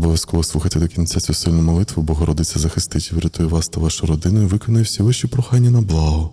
Обов'язково слухайте до кінця цю сильну молитву, Богородиця захистить і врятує вас та вашу родину і виконує всі ваші прохання на благо.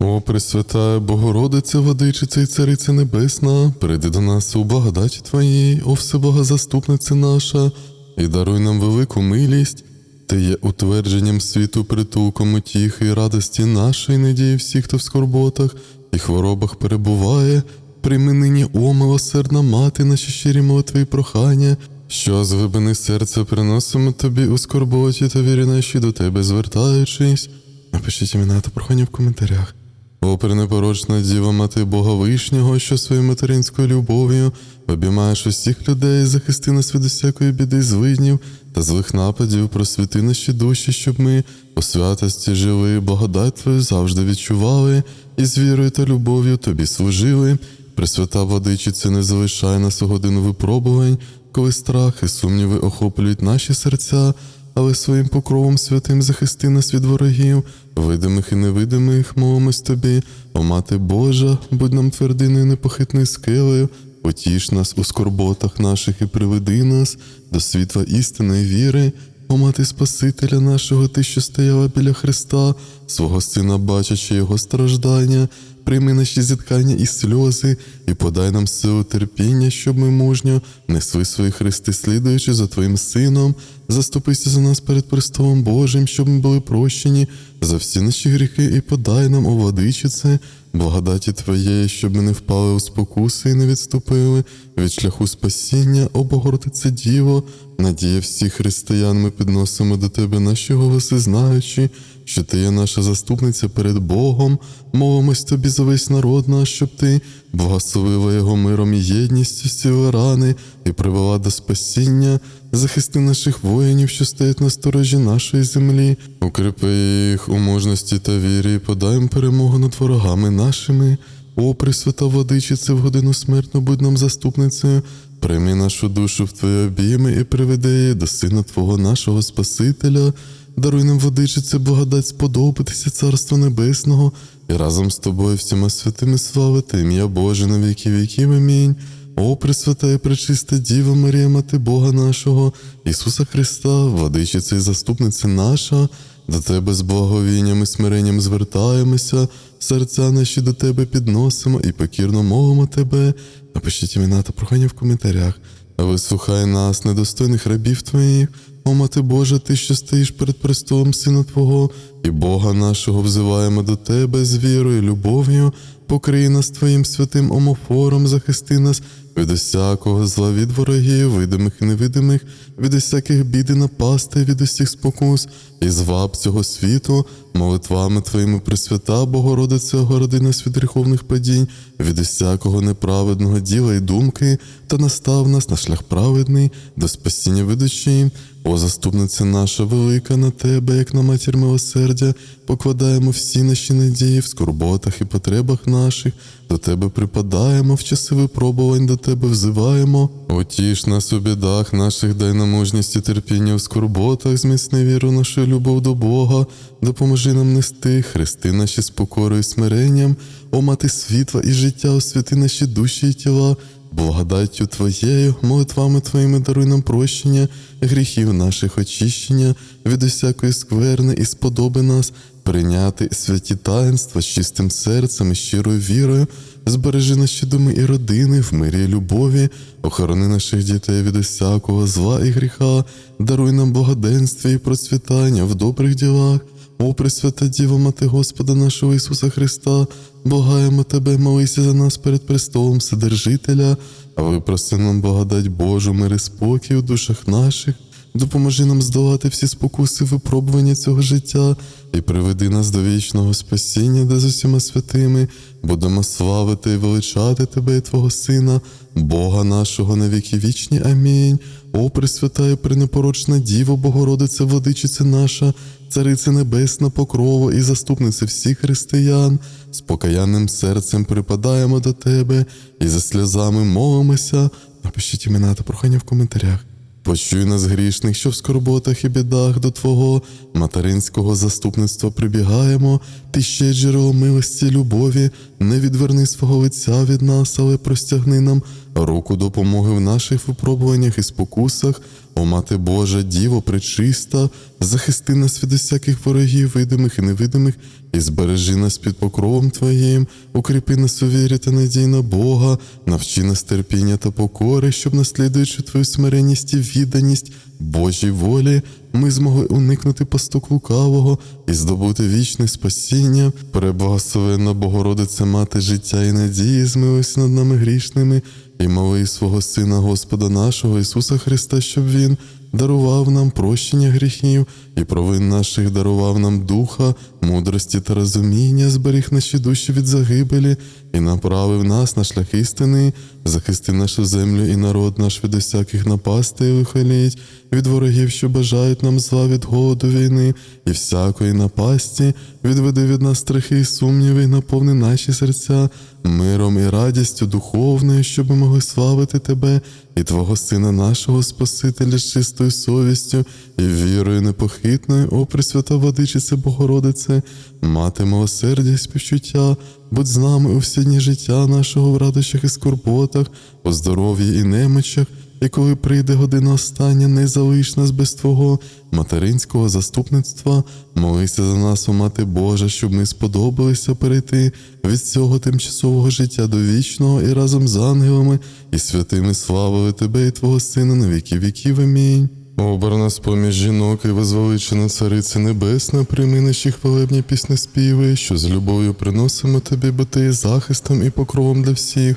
О, Пресвятая Богородиця, Владичиця і Цариця Небесна, прийди до нас у благодаті Твоїй, о всебога заступниця наша, і даруй нам велику милість. Ти є утвердженням світу, притулком утіхи і радості нашої надії всіх, хто в скорботах і хворобах перебуває. Прийми нині, о милосердна мати, наші щирі молитви і прохання, що з глибини серця приносимо тобі у скорботі та вірі наші до тебе звертаючись. Напишіть імена та прохання в коментарях. О, пренепорочна діва мати Бога Вишнього, що своєю материнською любов'ю обіймаєш усіх людей, захисти нас від усякої біди, злиднів та злих нападів, просвіти наші душі, щоб ми у святості жили, благодать Твою завжди відчували, і з вірою та любов'ю тобі служили. Пресвята владичице, не залишай нас у годину випробувань, коли страх і сумніви охоплюють наші серця, але своїм покровом святим захисти нас від ворогів, видимих і невидимих, молимось тобі, о мати Божа, будь нам твердиною непохитною скелею, потіш нас у скорботах наших і приведи нас до світла істинної віри. О мати Спасителя нашого, ти, що стояла біля Христа, свого Сина, бачачи Його страждання, прийми наші зіткання і сльози, і подай нам силу терпіння, щоб ми мужньо несли свої хрести, слідуючи за Твоїм Сином, заступися за нас перед престолом Божим, щоб ми були прощені за всі наші гріхи, і подай нам, о владичице, благодаті Твоєї, щоб ми не впали у спокуси і не відступили від шляху спасіння, о Богородице Діво, надія всіх християн, ми підносимо до Тебе наші голоси, знаючи, що Ти є наша заступниця перед Богом, молимось Тобі за весь народ наш, щоб Ти благословила його миром і єдністю зціла рани і привела до спасіння, захисти наших воїнів, що стоять на сторожі нашої землі, укріпи їх у мужності та вірі, і подай їм перемогу над ворогами нашими. О, Пресвята Владичице, в годину смертну будь нам заступницею, прийми нашу душу в Твої обійми і приведи її до Сина Твого нашого Спасителя. Даруй нам, владичице, благодать сподобатися Царства Небесного і разом з тобою всіма святими славити ім'я Боже на віки віків. Амінь. О, Пресвята і пречиста Діва Марія, Мати Бога нашого, Ісуса Христа, владичиця і заступниця наша, до Тебе з благовінням і смиренням звертаємося, серця наші до Тебе підносимо і покірно мовимо Тебе. Напишіть імена та прохання в коментарях. Вислухай нас, недостойних рабів Твоїх, о мати Божа, Ти, що стоїш перед престолом Сина Твого, і Бога нашого взиваємо до Тебе з вірою, любов'ю, покрий нас Твоїм святим омофором, захисти нас від усякого зла, від ворогів, видимих і невидимих, від усяких бід і напастей, від усіх спокус, і зваб цього світу, молитвами Твоїми Пресвята, Богородиця, городина нас гріховних падінь, від усякого неправедного діла і думки, та настав нас на шлях праведний, до спасіння ведучи. О, заступниця наша велика на тебе, як на матір милосердя, покладаємо всі наші надії в скорботах і потребах наших, до тебе припадаємо, в часи випробувань до тебе взиваємо. Отіш нас у бідах наших, дай нам мужність і терпіння в скорботах, зміцни віру нашу любов до Бога, допоможи нам нести хрести наші з покорою і смиренням, о мати світла і життя, освяти наші душі і тіла. Благодаттю Твоєю, молитвами Твоїми даруй нам прощення, гріхів наших очищення, від усякої скверни і сподоби нас прийняти святі таїнства з чистим серцем і щирою вірою, збережи наші думи і родини в мирі і любові, охорони наших дітей від усякого зла і гріха, даруй нам благоденстві і процвітання в добрих ділах. О, Пресвята Діва, Мати Господа нашого Ісуса Христа, благаємо Тебе, молися за нас перед престолом Вседержителя, а випроси нам благодать Божу, мир і спокій у душах наших, допоможи нам здолати всі спокуси випробування цього життя і приведи нас до вічного спасіння, де з усіма святими будемо славити і величати Тебе і Твого Сина, Бога нашого на віки вічні. Амінь. О, Пресвята і пренепорочна Діво, Богородиця, владичиця наша, Цариця Небесна, покрова і заступниця всіх християн, з покаянним серцем припадаємо до Тебе і за сльозами молимося. Напишіть імена та прохання в коментарях. Почуй нас грішних, що в скорботах і бідах до Твого материнського заступництва прибігаємо, ти ще джерело милості, любові, не відверни свого лиця від нас, але простягни нам руку допомоги в наших випробуваннях і спокусах, о Мати Божа, Діво пречиста, захисти нас від усяких ворогів, видимих і невидимих, і збережи нас під покровом Твоїм, укріпи нас у вірі та надій на Бога, навчи нас терпіння та покори, щоб, наслідуючи Твою смиренність і відданість Божій волі, ми змогли уникнути пасток лукавого і здобути вічне спасіння. Преблагословенна Богородице, мати життя і надії, змилися над нами грішними, і моли свого Сина Господа нашого Ісуса Христа, щоб Він дарував нам прощення гріхів і провин наших дарував нам духа, мудрості та розуміння, зберіг наші душі від загибелі і направив нас на шлях істини, захисти нашу землю і народ наш від усяких напастей вихоліть, від ворогів, що бажають нам зла від голоду війни і всякої напасті, відведи від нас страхи і сумніви, і наповни наші серця миром і радістю духовною, щоб ми могли славити Тебе і Твого Сина нашого Спасителя з чистою совістю і вірою непохитною, о Пресвята Владичице Богородице, мати милосердя і співчуття, будь з нами у всі дні життя нашого в радощах і скорботах, у здоров'ї і немочах. І коли прийде година остання, не залиш нас без Твого материнського заступництва, молися за нас, о Мати Божа, щоб ми сподобалися перейти від цього тимчасового життя до вічного і разом з ангелами і святими славили Тебе і Твого Сина на віки віків. Амінь. Обер нас поміж жінок і возвеличена Цариця Небесна, прийми наші хвалебні піснеспіви, що з любов'ю приносимо тобі, бо ти є захистом і покровом для всіх.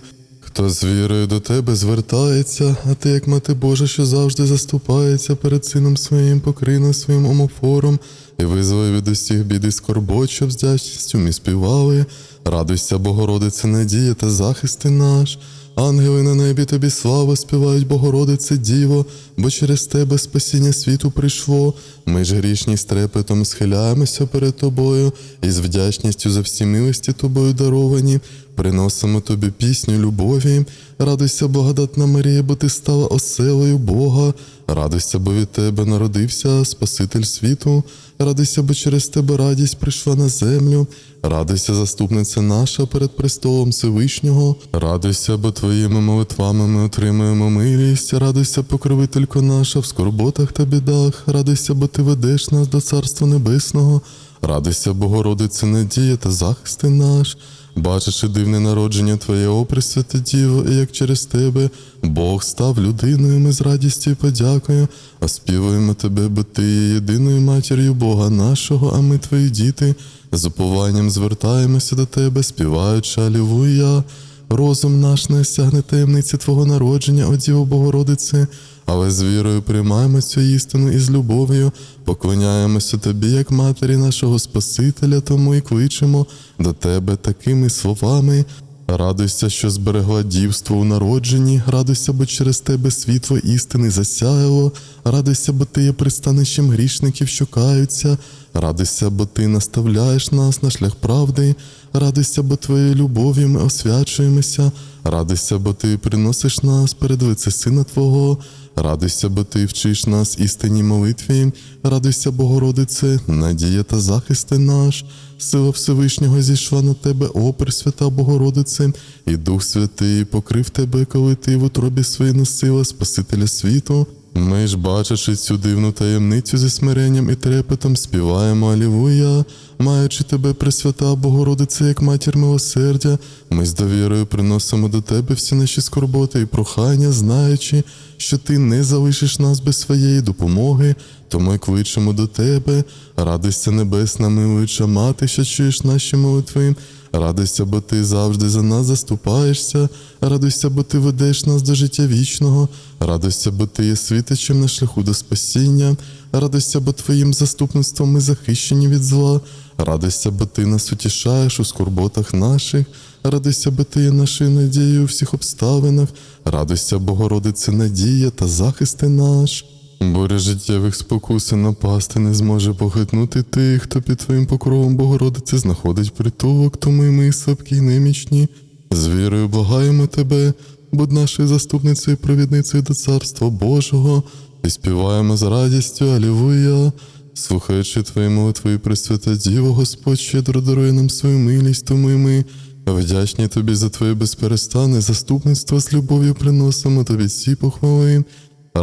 Хто з вірою до тебе звертається, а ти, як мати Божа, що завжди заступається перед сином своїм, покрий нас своїм омофором і визволи від усіх бід і скорбот, щоб з вдячністю ми співали. Радуйся, Богородице, надія та захисти наш. Ангели на небі тобі славу співають, Богородице Діво, бо через тебе спасіння світу прийшло. Ми ж грішні з трепетом схиляємося перед тобою і з вдячністю за всі милості тобою даровані. Приносимо тобі пісню любові, радуйся, благодатна Марія, бо ти стала оселою Бога. Радуйся, бо від тебе народився Спаситель світу. Радуйся, бо через тебе радість прийшла на землю. Радуйся, заступниця наша перед престолом Всевишнього. Радуйся, бо твоїми молитвами ми отримуємо милість. Радуйся, покровителько наша в скорботах та бідах. Радуйся, бо ти ведеш нас до Царства Небесного. Радуйся, Богородице, надія та захисти наш. Бачачи дивне народження Твоє, о Пресвяте Діво, і як через Тебе Бог став людиною, ми з радістю подякою, оспівуємо Тебе, бо Ти є єдиною матір'ю Бога нашого, а ми Твої діти, з упованням звертаємося до Тебе, співаючи Алілуя. Розум наш не осягне таємниці Твого народження, о Діво Богородице, але з вірою приймаємо цю істину і з любов'ю, поклоняємося Тобі, як матері нашого Спасителя, тому і кличемо до Тебе такими словами. Радуйся, що зберегла дівство у народженні, радуйся, бо через тебе світло істини засяяло, радуйся, бо ти є пристанищем грішників, що каються, радуйся, бо ти наставляєш нас на шлях правди, радуйся, бо твоєю любов'ю ми освячуємося, радуйся, бо ти приносиш нас перед лице Сина Твого. Радуйся, бо ти вчиш нас істинній молитві, радуйся, Богородице, надія та захисти наш. Сила Всевишнього зійшла на тебе, о Пресвята Богородице, і Дух Святий покрив тебе, коли ти в утробі своїй носила Спасителя світу. Ми ж, бачачи цю дивну таємницю зі смиренням і трепетом, співаємо Алілуя, маючи тебе, Пресвята Богородице, як матір милосердя, ми з довірою приносимо до тебе всі наші скорботи і прохання, знаючи, що ти не залишиш нас без своєї допомоги, тому й кличемо до тебе, радуйся небесна, милуюча мати, що чуєш наші молитви. Радуйся, бо ти завжди за нас заступаєшся, радуйся, бо ти ведеш нас до життя вічного, радуйся, бо ти є світочем на шляху до спасіння, радуйся, бо твоїм заступництвом ми захищені від зла, радуйся, бо ти нас утішаєш у скорботах наших, радуйся, бо ти є нашою надією у всіх обставинах, радуйся, Богородице, надія та захисти наш. Буря життєвих спокус і напасти не зможе похитнути тих, хто під твоїм покровом Богородиці знаходить притулок, тому й ми слабкі й немічні. З вірою благаємо тебе, будь нашою заступницею і провідницею до Царства Божого, і співаємо з радістю Алілуя. Слухаючи твої молитви, Пресвята Діво, Господь щедро дарує нам свою милість, тому й ми Вдячні тобі за твоє безперестанне заступництво з любов'ю приносимо тобі всі похвали.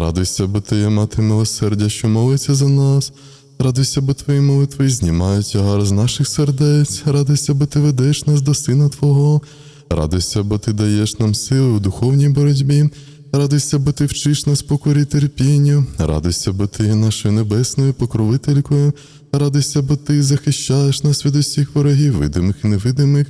Радуйся, бо ти є мати милосердя, що молиться за нас. Радуйся, бо твої молитви знімають тягар з наших сердець. Радуйся, бо ти ведеш нас до Сина Твого. Радуйся, бо ти даєш нам сили у духовній боротьбі. Радуйся, бо ти вчиш нас покорі терпінню. Радуйся, бо ти є нашою небесною покровителькою. Радуйся, бо ти захищаєш нас від усіх ворогів, видимих і невидимих.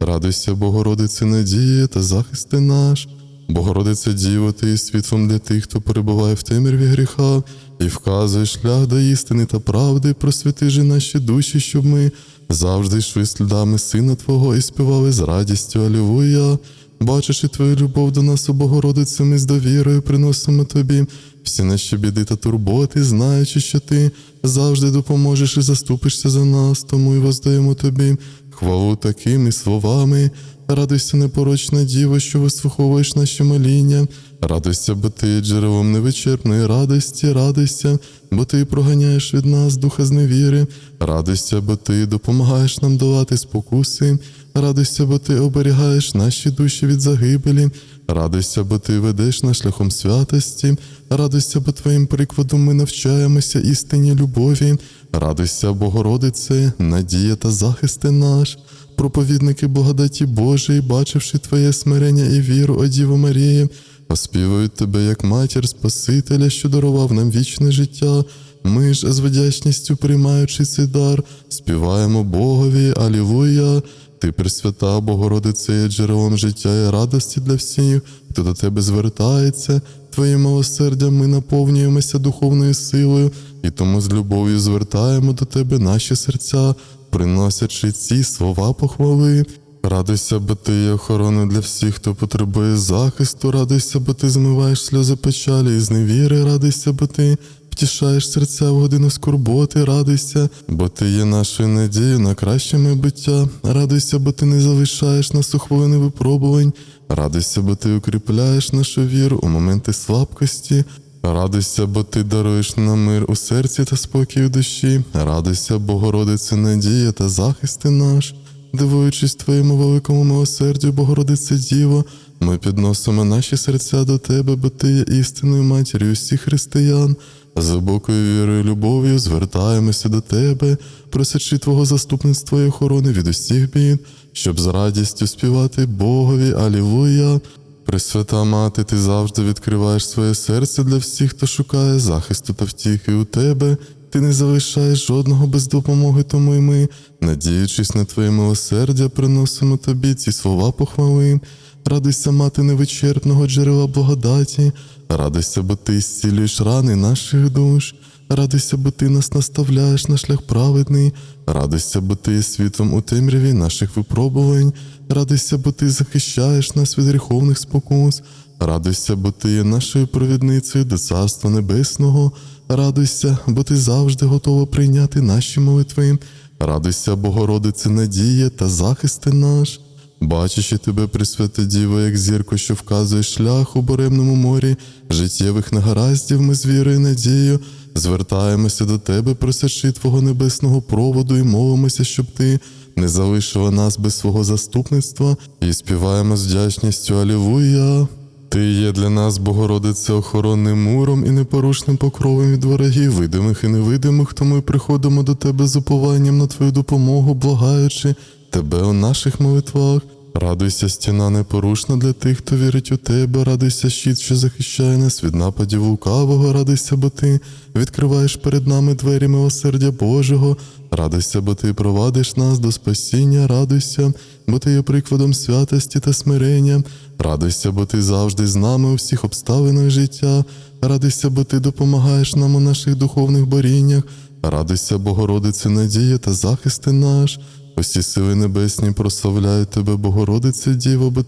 Радуйся, Богородице, надія та захисти наш. Богородице Діво, ти є світлом для тих, хто перебуває в темряві гріха, і вказує шлях до істини та правди, просвіти же наші душі, щоб ми завжди йшли слідами Сина Твого і співали з радістю Алілуя. Бачачи твою любов до нас, о Богородице, ми з довірою приносимо тобі всі наші біди та турботи, знаючи, що ти завжди допоможеш і заступишся за нас, тому і воздаємо тобі хвалу такими словами. Радуйся, непорочна діво, що вислуховуєш наші моління. Радуйся, бо ти джерелом невичерпної радості, радуйся, бо ти проганяєш від нас духа зневіри. Радуйся, бо ти допомагаєш нам долати спокуси. Радуйся, бо ти оберігаєш наші душі від загибелі. Радуйся, бо ти ведеш нас шляхом святості. Радуйся, бо твоїм прикладом ми навчаємося істині любові. Радуйся, Богородице, надія та захисти наш. Проповідники благодаті Божої, бачивши Твоє смирення і віру, о Діво Марії, оспівують Тебе як матір Спасителя, що дарував нам вічне життя. Ми ж з вдячністю приймаючи цей дар, співаємо Богові, Алілуя. Ти пресвята, Богородице, є джерелом життя і радості для всіх, хто до тебе звертається. Твоїм милосердям ми наповнюємося духовною силою, і тому з любов'ю звертаємо до тебе наші серця, приносячи ці слова похвали. Радуйся, бо ти є охороною для всіх, хто потребує захисту, радуйся, бо ти змиваєш сльози печалі і зневіри, радуйся, бо ти втішаєш серця в годину скорботи, радуйся, бо ти є нашою надією на краще майбуття. Радуйся, бо ти не залишаєш нас у хвилини випробувань. Радуйся, бо ти укріпляєш нашу віру у моменти слабкості. Радуйся, бо ти даруєш нам мир у серці та спокій у душі. Радуйся, Богородице, надія та захисти наш. Дивуючись твоєму великому милосердю, Богородице Діво, ми підносимо наші серця до тебе, бо ти є істинною матір'ю всіх християн. З глибокою вірою і любов'ю звертаємося до тебе, просячи Твого заступництва і охорони від усіх бід, щоб з радістю співати Богові, Алілуя. Пресвята мати, ти завжди відкриваєш своє серце для всіх, хто шукає захисту та втіхи у тебе. Ти не залишаєш жодного без допомоги, тому й ми, надіючись на твоє милосердя, приносимо тобі ці слова похвали. Радуйся, мати невичерпного джерела благодаті, радуйся, бо ти зцілюєш рани наших душ. Радуйся, бо ти нас наставляєш на шлях праведний, радуйся, бо ти є світом у темряві наших випробувань, радуйся, бо ти захищаєш нас від гріховних спокус, радуйся, бо ти є нашою провідницею до Царства Небесного, радуйся, бо ти завжди готова прийняти наші молитви. Радуйся, Богородице, надія та захисти наш. Бачачи тебе, Пресвята Діво, як зірку, що вказує шлях у буремному морі, життєвих негараздів ми з вірою надією звертаємося до тебе, просячи Твого небесного проводу і молимося, щоб ти не залишила нас без свого заступництва, і співаємо з вдячністю Алілуя. Ти є для нас, Богородице, охоронним муром і непорушним покровом від ворогів, видимих і невидимих, то ми приходимо до тебе з упованням на твою допомогу, благаючи тебе у наших молитвах. Радуйся, стіна непорушна для тих, хто вірить у тебе, радуйся, щит, що захищає нас від нападів лукавого, радуйся, бо ти відкриваєш перед нами двері милосердя Божого, радуйся, бо ти провадиш нас до спасіння, радуйся, бо ти є прикладом святості та смирення, радуйся, бо ти завжди з нами у всіх обставинах життя, радуйся, бо ти допомагаєш нам у наших духовних боріннях, радуйся, Богородице, надія та захисти наш. Усі сили небесні прославляють тебе, Богородице Діво, бо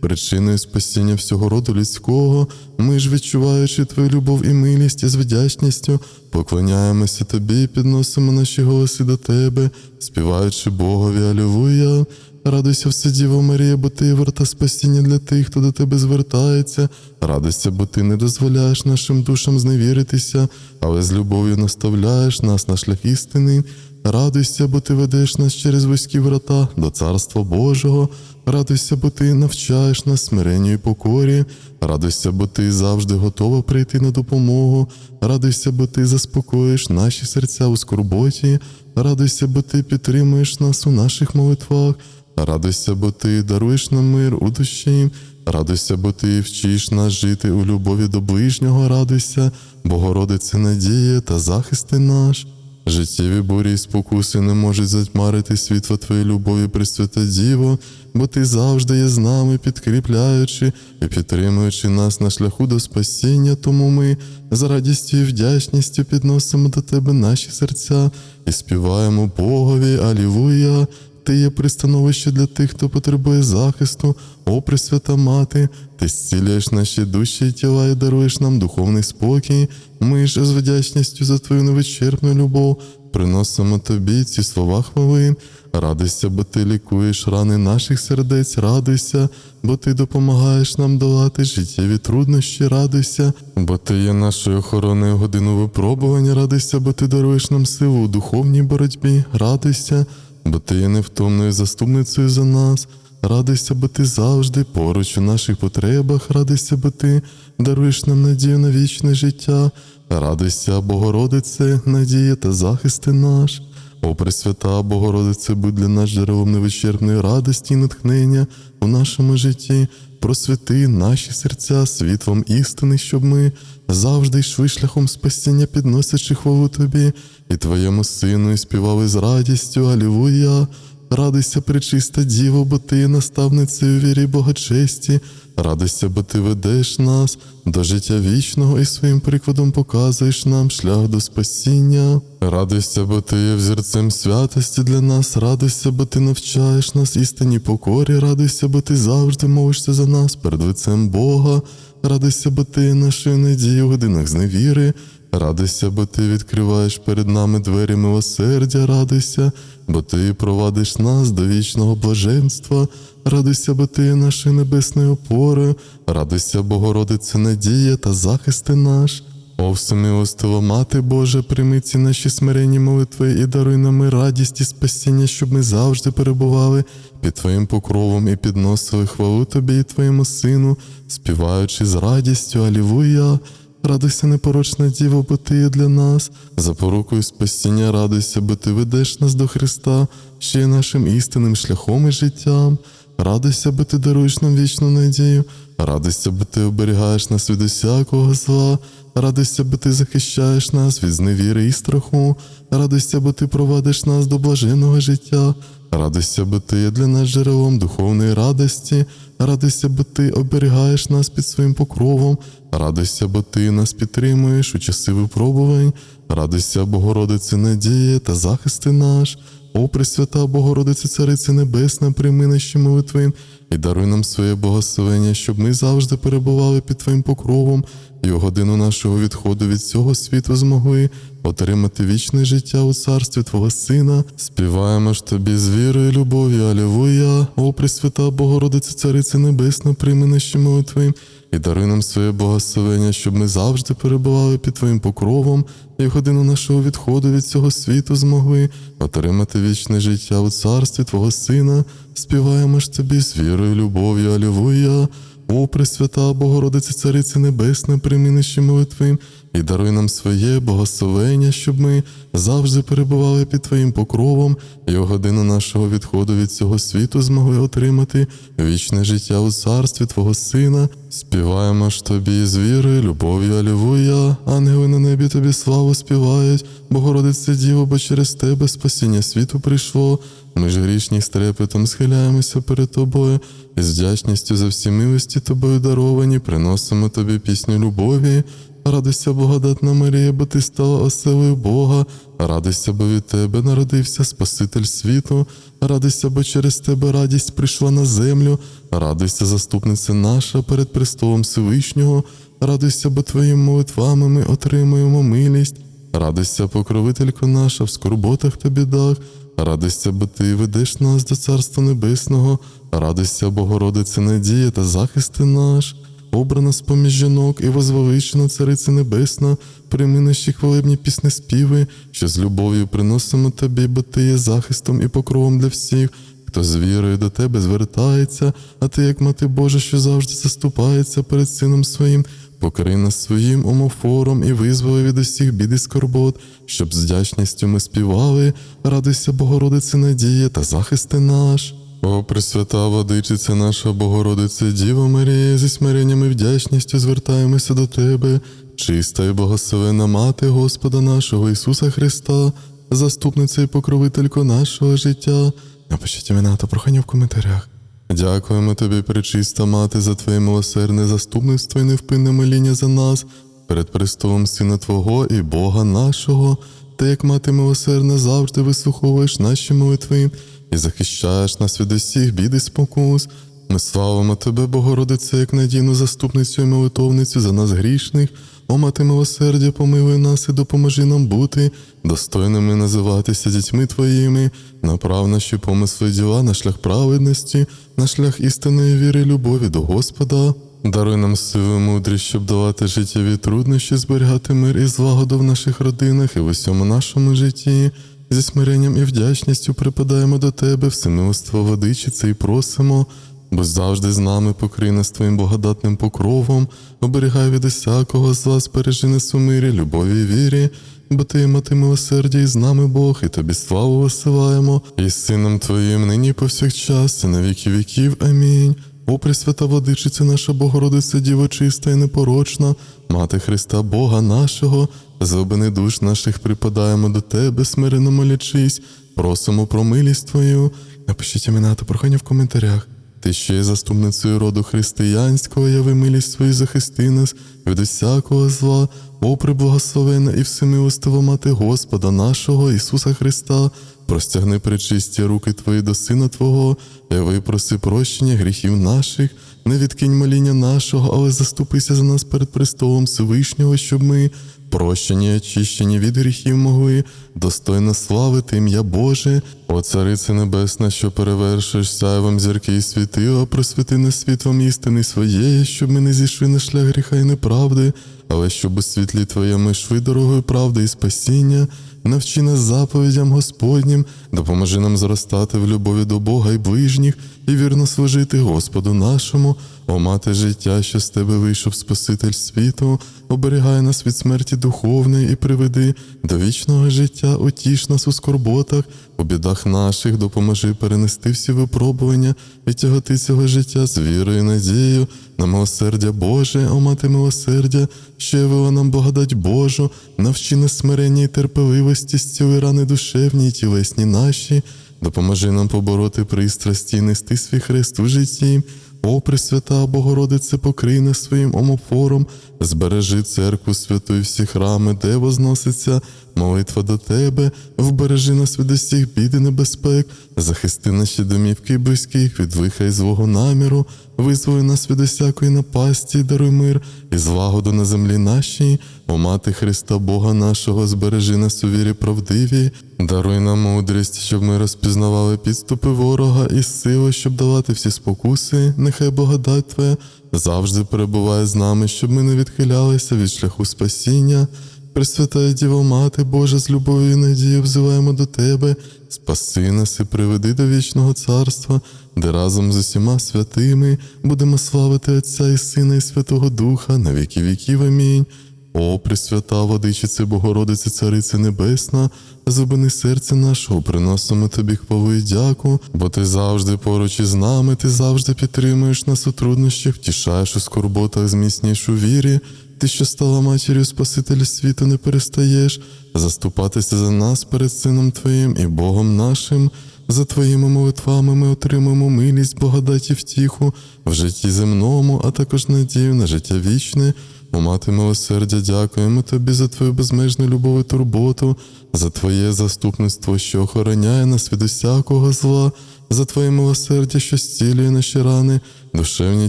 причиною спасіння всього роду людського. Ми ж, відчуваючи твою любов і милість із вдячністю, поклоняємося тобі і підносимо наші голоси до тебе, співаючи Богові, Алілуя. Радуйся, все Діво Марія, бо ти варта спасіння для тих, хто до тебе звертається. Радуйся, бо ти не дозволяєш нашим душам зневіритися, але з любов'ю наставляєш нас на шлях істини. Радуйся, бо ти ведеш нас через вузькі врата до Царства Божого. Радуйся, бо ти навчаєш нас смиренню і покорі. Радуйся, бо ти завжди готова прийти на допомогу. Радуйся, бо ти заспокоїш наші серця у скорботі. Радуйся, бо ти підтримуєш нас у наших молитвах. Радуйся, бо ти даруєш нам мир у душі. Радуйся, бо ти вчиш нас жити у любові до ближнього. Радуйся, Богородице надія та захисти наш. Життєві бурі і спокуси не можуть затьмарити світло Твоєї любові, Пресвята Діво, бо Ти завжди є з нами, підкріпляючи і підтримуючи нас на шляху до спасіння, тому ми з радістю і вдячністю підносимо до Тебе наші серця і співаємо Богові, Алілуя. Ти є пристановище для тих, хто потребує захисту, о Пресвята Мати, ти зцілюєш наші душі і тіла і даруєш нам духовний спокій. Ми ж з вдячністю за твою невичерпну любов приносимо тобі ці слова хвали. Радуйся, бо ти лікуєш рани наших сердець, радуйся, бо ти допомагаєш нам долати життєві труднощі, радуйся, бо ти є нашою охороною годину випробування, радуйся, бо ти даруєш нам силу у духовній боротьбі, радуйся, бо ти є невтомною заступницею за нас. Радуйся, бо ти завжди поруч у наших потребах, радуйся, бо ти даруєш нам надію на вічне життя. Радуйся, Богородице, надія та захисти наш. О, Пресвята Богородице, будь для нас джерелом невичерпної радості і натхнення в нашому житті. Просвіти наші серця світлом істини, щоб ми завжди йшли шляхом спасіння, підносячи хвалу Тобі і Твоєму Сину, і співали з радістю. Алілуя! Радуйся, пречиста Діво, бо ти є наставницею вірі Богочесті. Радуйся, бо ти ведеш нас до життя вічного і своїм прикладом показуєш нам шлях до спасіння. Радуйся, бо ти є взірцем святості для нас. Радуйся, бо ти навчаєш нас істинній покорі. Радуйся, бо ти завжди молишся за нас перед лицем Бога. Радуйся, бо ти є нашою надією в годинах зневіри. Радуйся, бо ти відкриваєш перед нами двері милосердя, радуйся, бо ти провадиш нас до вічного блаженства. Радуйся, бо ти є нашою небесною опорою, радуйся, Богородице, надія та захисти наш. О, всемилостива Мати Божа, прийми ці наші смиренні молитви і даруй нам радість і спасіння, щоб ми завжди перебували під Твоїм покровом і підносили хвалу Тобі і Твоєму Сину, співаючи з радістю Алілуя. Радуйся, непорочна Діво, бо ти є для нас, запорукою спасіння, радуйся, бо ти ведеш нас до Христа, що є нашим істинним шляхом і життям. Радуйся, бо ти даруєш нам вічну надію, радуйся, бо ти оберігаєш нас від усякого зла, радуйся, бо ти захищаєш нас від зневіри і страху, радуйся, бо ти провадиш нас до блаженного життя, радуйся, бо ти є для нас джерелом духовної радості, радуйся, бо ти оберігаєш нас під своїм покровом, радуйся, бо ти нас підтримуєш у часи випробувань, радуйся, Богородице, надія та захисти наш. О, Пресвята Богородице, Царице Небесна, прийми наші молитви і даруй нам своє благословення, щоб ми завжди перебували під Твоїм покровом і у годину нашого відходу від цього світу змогли отримати вічне життя у царстві Твого Сина. Співаємо ж тобі з вірою, любов'ю, Алілуя. О, Пресвята Богородице, Царице Небесна, прийми наші молитви і даруй нам своє благословення, щоб ми завжди перебували під Твоїм покровом і годину нашого відходу від цього світу змогли отримати вічне життя у царстві Твого Сина. Співаємо ж тобі з вірою, любов'ю, Алілуя. О, Пресвята Богородице, Цариці Небесна, примінищі молитви і даруй нам своє благословення, щоб ми завжди перебували під Твоїм покровом і у годину нашого відходу від цього світу змогли отримати вічне життя у царстві Твого Сина. Співаємо ж тобі з вірою, любов'ю, Алілуя. Ангели на небі тобі славу співають, Богородице Діво, бо через тебе спасіння світу прийшло. Ми ж грішні з трепетом схиляємося перед тобою і з вдячністю за всі милості тобою даровані, приносимо тобі пісню любові. Радуйся, благодатна Марія, бо ти стала оселою Бога. Радуйся, бо від тебе народився Спаситель світу. Радуйся, бо через тебе радість прийшла на землю. Радуйся, заступниця наша перед престолом Всевишнього. Радуйся, бо твоїми молитвами ми отримуємо милість. Радуйся, покровителько наша в скорботах та бідах. Радуйся, бо ти ведеш нас до Царства Небесного, радуйся, Богородице, надія та захисти наш. Обрана з поміж жінок і возвеличена Цариця Небесна, прийми наші хвалебні пісні співи, що з любов'ю приносимо тобі, бо ти є захистом і покровом для всіх. Хто з вірою до тебе звертається, а ти, як мати Божа, що завжди заступається перед сином своїм, покри нас своїм омофором і визволи від усіх бід і скорбот, щоб з вдячністю ми співали, радуйся, Богородице, надія та захисти наш. О, Пресвята Владичиця наша Богородице, Діва Марія, зі смиренням і вдячністю звертаємося до Тебе, чиста і благословена Мати Господа нашого Ісуса Христа, заступниця і покровителько нашого життя. Напишіть імена та прохання в коментарях. Дякуємо тобі, пречиста мати, за твоє милосердне заступництво і невпинне моління за нас перед престолом Сина Твого і Бога нашого. Ти, як мати милосердна, завжди вислуховуєш наші молитви і захищаєш нас від усіх бід і спокус. Ми славимо тебе, Богородице, як надійну заступницю і молитовницю за нас грішних. О, мати милосердя, помилуй нас і допоможи нам бути достойними називатися дітьми твоїми, направ наші помисли діла на шлях праведності, на шлях істинної віри, любові до Господа. Даруй нам силу мудрість, щоб давати життєві труднощі, зберігати мир і злагоду в наших родинах і в усьому нашому житті. Зі смиренням і вдячністю припадаємо до Тебе, всемилоство водичице, і просимо, бо завжди з нами покрий нас Твоїм благодатним покровом, оберігай від усякого з вас, бережи нас у мирі, любові і вірі, бо Ти, мати милосердя, і з нами Бог, і Тобі славу висилаємо, і з Сином Твоїм нині повсякчас, і на віки віків. Амінь. О, Пресвята Владичиця наша Богородиця, Діво чиста і непорочна, Мати Христа Бога нашого, за обини душ наших припадаємо до Тебе, смирено молячись, просимо про милість Твою. Напишіть імена та прохання в коментарях. Ти ще є заступницею роду християнського, яви милість свою захисти нас від усякого зла, о преблагословена і всемилостива мати Господа нашого Ісуса Христа, простягни причисті руки Твої до Сина Твого, і випроси прощення гріхів наших, не відкинь моління нашого, але заступися за нас перед престолом Всевишнього, щоб ми, прощені очищені від гріхів могли, достойно славити ім'я Боже, о Царице Небесна, що перевершиш сяйвом зірки і світила, просвіти нас світлом істини своєї, щоб ми не зійшли на шлях гріха і неправди, але щоб у світлі Твоєму йшли дорогою правди і спасіння. Навчи нас заповідям Господнім, допоможи нам зростати в любові до Бога і ближніх, і вірно служити Господу нашому, о мати життя, що з тебе вийшов Спаситель світу, оберігай нас від смерті духовної і приведи до вічного життя, утіш нас у скорботах, у бідах наших, допоможи перенести всі випробування і тяготи цього життя з вірою і надією на милосердя Боже, о мати милосердя, що явила нам благодать Божу, навчи нас смирення і терпеливості, зціли рани душевні і тілесні наші, допоможи нам побороти пристрасті і нести свій хрест у житті. О, Пресвята Богородице, покрий нас своїм омофором, збережи церкву святу і всі храми, де возноситься молитва до Тебе, вбережи нас від усіх бід і небезпек, захисти наші домівки близьких від злого наміру, визволи нас від усякої напасті, даруй мир і злагоду на землі нашій, о мати Христа Бога нашого, збережи нас у вірі правдивій, даруй нам мудрість, щоб ми розпізнавали підступи ворога і силу, щоб давати всі спокуси, нехай благодать Твоя завжди перебуває з нами, щоб ми не відхилялися від шляху спасіння. Пресвятая Діва Мати, Божа, з любов'ю і надією взиваємо до Тебе, спаси нас і приведи до вічного царства, де разом з усіма святими будемо славити Отця і Сина, і Святого Духа на віки віків. Амінь. О, Пресвята Водичице, Богородице, Царице Небесна, зубини серця нашого, приносимо тобі хвалу і дяку, бо ти завжди поруч із нами, ти завжди підтримуєш нас у труднощах, втішаєш у скорботах, зміцнюєш у вірі. Ти, що стала матір'ю Спасителя світу, не перестаєш заступатися за нас перед Сином Твоїм і Богом нашим. За Твоїми молитвами ми отримаємо милість, благодать і втіху в житті земному, а також надію на життя вічне. О, мати милосердя, дякуємо Тобі за Твою безмежну любов і турботу, за Твоє заступництво, що охороняє нас від усякого зла, за Твоє милосердя, що зцілює наші рани, душевні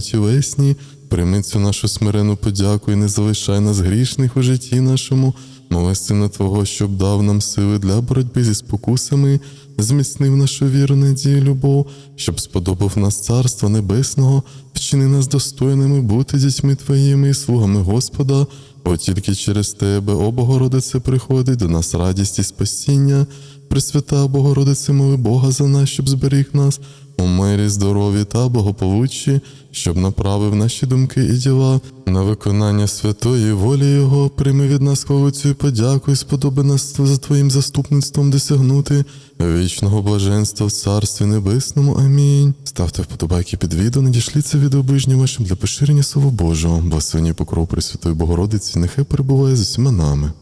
тілесні. Прийми цю нашу смирену подяку і не залишай нас грішних у житті нашому. Моли сина Твого, щоб дав нам сили для боротьби зі спокусами, зміцнив нашу віру, надію, любов, щоб сподобав нас Царство Небесного, вчини нас достойними бути дітьми Твоїми і слугами Господа, бо тільки через Тебе, о Богородице, приходить до нас радість і спасіння. Пресвята Богородице, моли Бога за нас, щоб зберіг нас у мирі, здоров'ї та благополуччі, щоб направив наші думки і діла на виконання святої волі Його, прийми від нас хвалу цю і подяку, і сподоби нас за Твоїм заступництвом досягнути вічного блаженства в Царстві Небесному. Амінь. Ставте вподобайки під відео, надішліться відео ближнім вашим для поширення Слова Божого, благословення покров Пресвятої Богородиці, нехай перебуває з усіма нами.